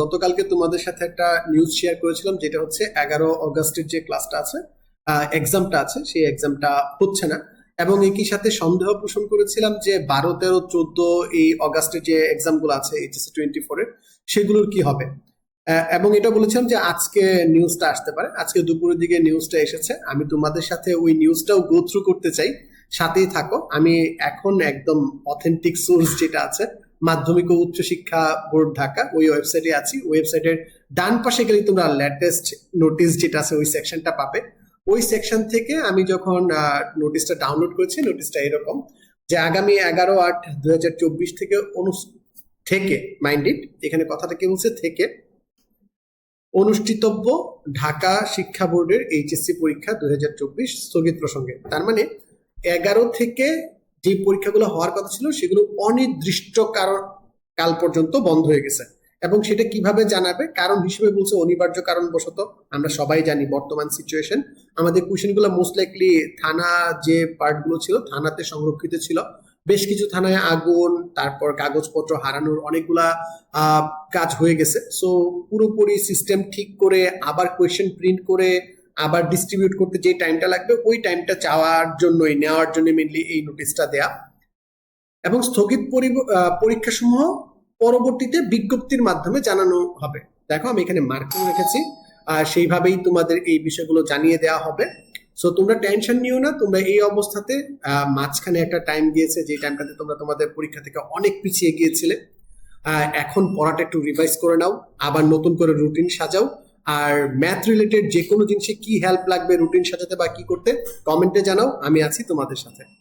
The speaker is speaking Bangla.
গতকালকে তোমাদের সাথে একটা নিউজ শেয়ার করেছিলাম, যেটা হচ্ছে এগারো অগস্টের যে ক্লাসটা আছে এক্সামটা আছে, সেই এক্সামটা হচ্ছে না। এবং একই সাথে সন্দেহ পোষণ করেছিলাম যে বারো, তেরো, চোদ্দ এই অগাস্টের যে এক্সামগুলো আছে এইচএসসি টোয়েন্টি ফোরের সেগুলোর কি হবে? এবং এটা বলেছিলাম যে আজকে নিউজটা আসতে পারে। আজকে দুপুরের দিকে নিউজটা এসেছে। আমি তোমাদের সাথে ওই নিউজটাও গো থ্রু করতে চাই। সাথেই থাকো। আমি এখন একদম অথেন্টিক সোর্স যেটা আছে মাধ্যমিক ও উচ্চশিক্ষা বোর্ড ঢাকা, ওই ওয়েবসাইটে আছি। ওয়েবসাইটের ডান পাশে গেলে তোমরা লেটেস্ট নোটিশ যেটা আছে, ওই সেকশনটা পাবে। ওই সেকশন থেকে আমি যখন নোটিশটা ডাউনলোড করেছি নোটিশটা এরকম যে আগামী এগারো আট চব্বিশ থেকে অনুস- থেকে মাইন্ডেড এখানে কথাটা কি বলছে? থেকে অনুষ্ঠিতব্য ঢাকা শিক্ষা বোর্ডের এইচএসসি পরীক্ষা দুই হাজার চব্বিশ স্থগিত প্রসঙ্গে। তার মানে এগারো থেকে যে পরীক্ষাগুলো হওয়ার কথা ছিল, সেগুলো অনির্দিষ্ট কারণ কাল পর্যন্ত বন্ধ হয়ে গেছে। এবং সেটা কীভাবে জানাবে? কারণ হিসেবে বলছে অনিবার্য কারণ কারণবশত আমরা সবাই জানি বর্তমান সিচুয়েশন আমাদের কোশ্চেনগুলো মোস্ট লাইকলি থানা যে পার্টগুলো ছিল, থানাতে সংরক্ষিত ছিল। বেশ কিছু থানায় আগুন, তারপর কাগজপত্র হারানোর অনেকগুলা কাজ হয়ে গেছে। সো পুরোপুরি সিস্টেম ঠিক করে, আবার কোয়েশ্চেন প্রিন্ট করে আবার ডিস্ট্রিবিউট করতে যে টাইমটা লাগবে, ওই টাইমটা চাওয়ার জন্যই, নেওয়ার জন্য মেনলি এই নোটিশটা দেয়া। এবং স্থগিত পরীক্ষাসমূহ পরবর্তীতে বিজ্ঞপ্তির মাধ্যমে জানানো হবে। দেখো, আমি এখানে মার্কিং রেখেছি, আর সেইভাবেই তোমাদের এই বিষয়গুলো জানিয়ে দেওয়া হবে। সো তোমরা টেনশন নিও না, তোমরা এই অবস্থাতে মাঝখানে একটা টাইম দিয়েছে যে টাইমটাতে তোমরা তোমাদের পরীক্ষা থেকে অনেক পিছিয়ে গিয়েছিলে। এখন পড়াটা একটু রিভাইজ করে নাও, আবার নতুন করে রুটিন সাজাও। আর ম্যাথ রিলেটেড যে কোনো জিনিসে কি হেল্প লাগবে রুটিন সাজাতে বা কি করতে কমেন্টে জানাও, আমি আছি তোমাদের সাথে।